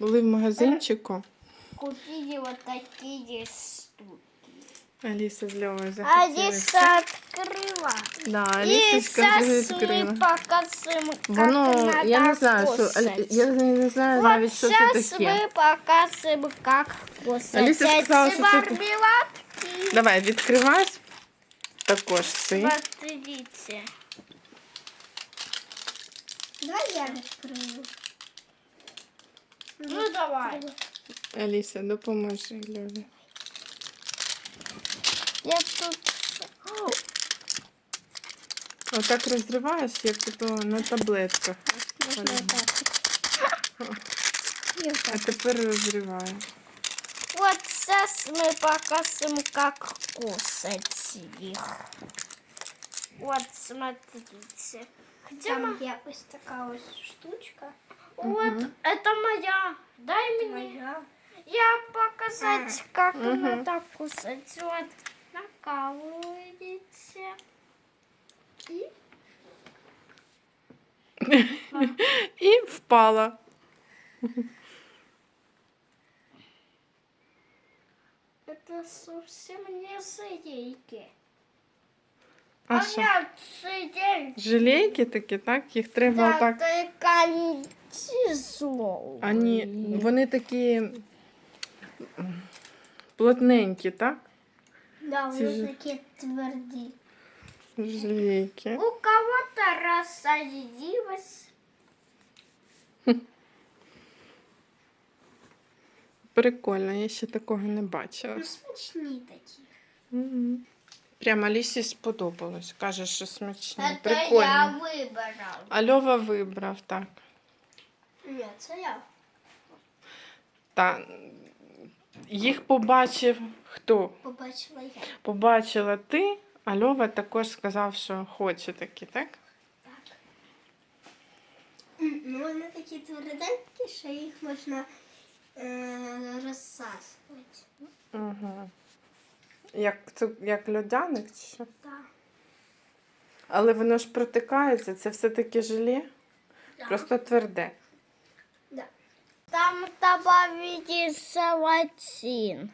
Були в магазинчику. Купили вот такие штуки. Аліса з Льовою Алиса захотілися. открыла. Да, И Аліса скажи, сейчас відкрила. мы покажем, как Воно, надо я не знаю, що кушать. Алі- я не не знаю Вот навіть, що це сейчас таке. мы покажем, как кушать. Алиса сказала, Эти что это- мармеладки. Давай, відкривай також ти. Смотрите. Давай я відкрию. Ну давай. Аліса, допоможи Льові. Я тут... Отак розриваєш, як то на таблетках. Можна так. І А отак. тепер розриваєш. Вот сейчас мы покажем, как кушать их. Вот, смотрите. Где Там ма- є ось така ось штучка. Вот, это моя. Дай мне. Моя. Я показать, как Мгм. надо кушать. Вот, накалываете. И І впала. это совсем не сырейки. А А що? нет, сырейки. Жилейки такі, так? Їх треба Да, отак. только они тяжелые. Ані, вони такі м, плотненькі, так? Да, Ці вони ж- такі тверді. Жилейки. У кого-то рассадилось. Прикольно, я ще такого не бачила. Ну, смачні такі. Мгм. Прямо Алісі сподобалось. Каже, що смачні. Это я Прикольно. выбрал. А Льова вибрав, так. Ні, це я. Та їх побачив хто? Побачила я. Побачила ти, а Льова також сказав, що хоче такі, так? Так. Ну, вони такі тверденькі, що їх можна е, розсасувати. Угу. Як, це, як льодяник чи що? Так. Але воно ж протикається, це все-таки желе, просто тверде. Да. Там добавили салатин.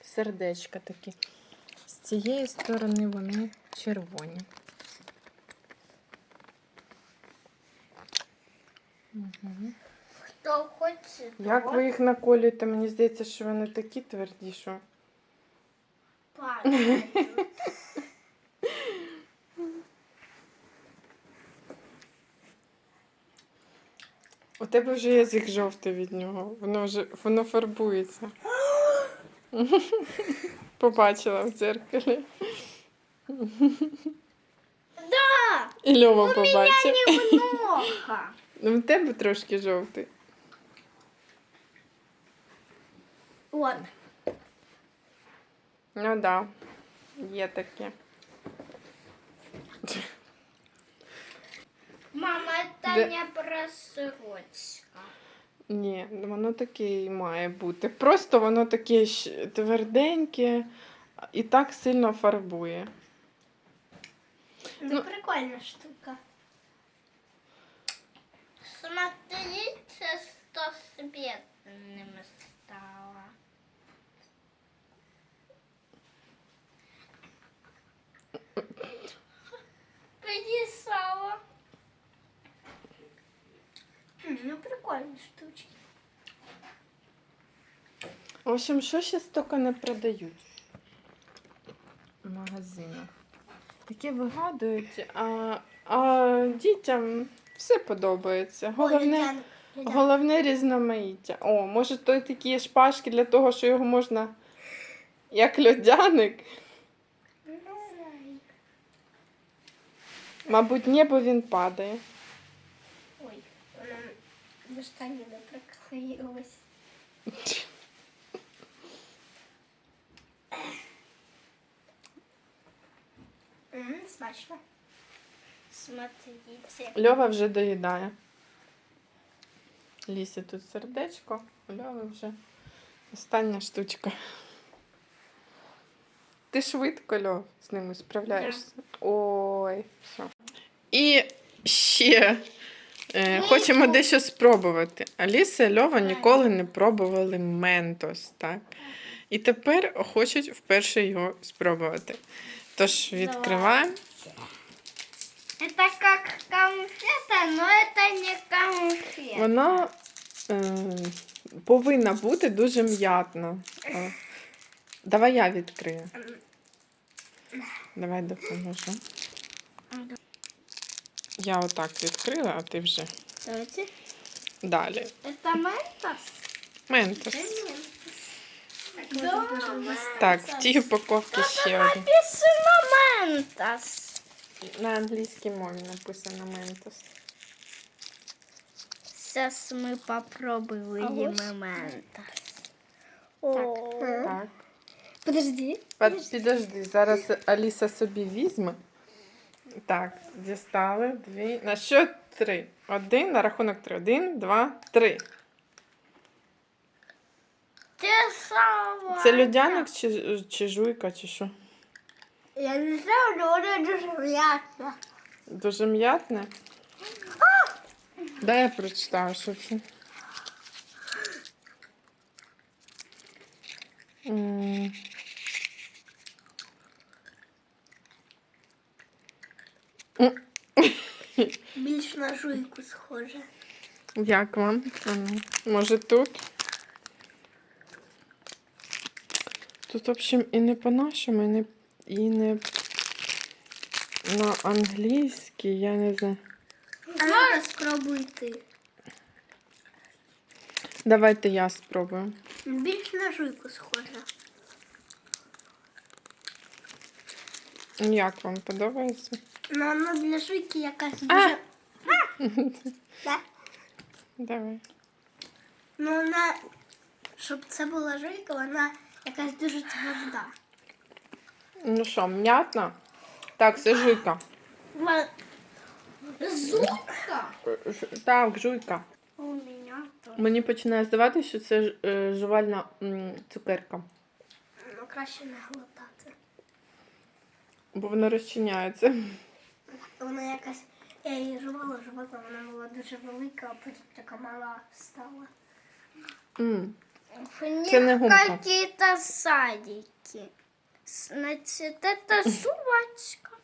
Сердечка такі. З цієї сторони вони червоні. Угу. Кто хочет? Як вот ви їх наколюєте? Мені здається, що вони такі тверді, що. падает. Тебе вже язик жовтий від нього. Воно вже воно фарбується. Побачила в дзеркалі. Да, І Льова у меня побачив. немного. Ну, в тебе трошки жовтий. От. Ну так, да. є таке. Да. не просрочка. Ні, воно таке і має бути. Просто воно таке тверденьке і так сильно фарбує. Ну, Ну. прикольна штука. Смотрите, что светлым стало. Принесала. М, Ну, прикольні штучки. В общем, що ще стільки не продають в магазинах. Такі вигадують, а, а дітям все подобається. Головне, головне різноманіття. О, може, то такі шпажки для того, що його можна як льодяник. Ну. Мабуть, ні, бо він падає. Ой, вона в останнє не приклеїлась. М, Смачно. Смотрите. Льова вже доїдає. Лісі тут сердечко, у Льови вже остання штучка. Ти швидко, Льов, з ними справляєшся. Ой, все. І ще Е, хочемо ну. дещо спробувати. Аліса і Льова ніколи не пробували ментос, так? І тепер хочуть вперше його спробувати. Тож відкриваємо. Это как конфета, но это не конфета. Вона е, повинна бути дуже м'ятна. О, Давай я відкрию. Давай допоможу. Я отак відкрила, а ти вже Давайте. далі. Это ментос? Ментос. Так, в тій упаковці ще один. Написано ментос. На англійській мові написано ментос. Сейчас мы попробуем А ментос. Так. Подожди. Підожди, зараз Аліса собі візьме. Так, дістали дві. На що три? Один, на рахунок три. Один, два, три. Те самое. Це людяник чи, чи жуйка, чи що? Я не знаю, але воно дуже приємно. Дуже м'ятне. Дай я прочитаю, що це. М, Більш на жуйку схоже. Як вам? А ну, Може тут? Тут, в общем, і не по-нашому, і не, і не на англійській, я не знаю. А ну спробуй ти. Давайте я спробую. Більш на жуйку схоже. Як вам подобається? Ну, воно для жуйки якась А! дуже. Да. Давай. Ну, вона, щоб це була жуйка, вона якась дуже тверда. Ну що, м'ятна? Так, це жуйка. Зубка. Ж- Так, жуйка. У мене. Мені починає здаватися, що це е, жувальна цукерка, Ну, краще не глотати. бо вона розчиняється. Вона якась. Я її жувала, жувала, вона була дуже велика, а потім така мала стала. М. Це не гумка. какие-то садики. Значит, это жвачка.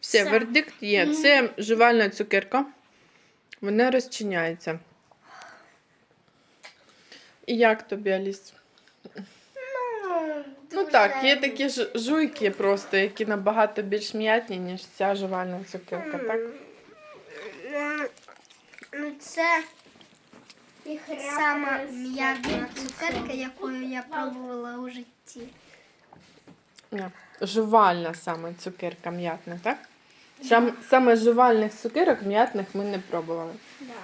Все, Все. вердикт є. Це жувальна цукерка. Вона розчиняється. І як тобі, Аліс? Ну, Ну так, є такі ж жуйки просто, які набагато більш м'ятні, ніж ця жувальна цукерка, так? Ну, це сама м'яка цукерка, якою я пробувала у житті. Жувальна саме цукерка м'ятна, так? Сам, саме жувальних цукерок м'ятних ми не пробували. Да.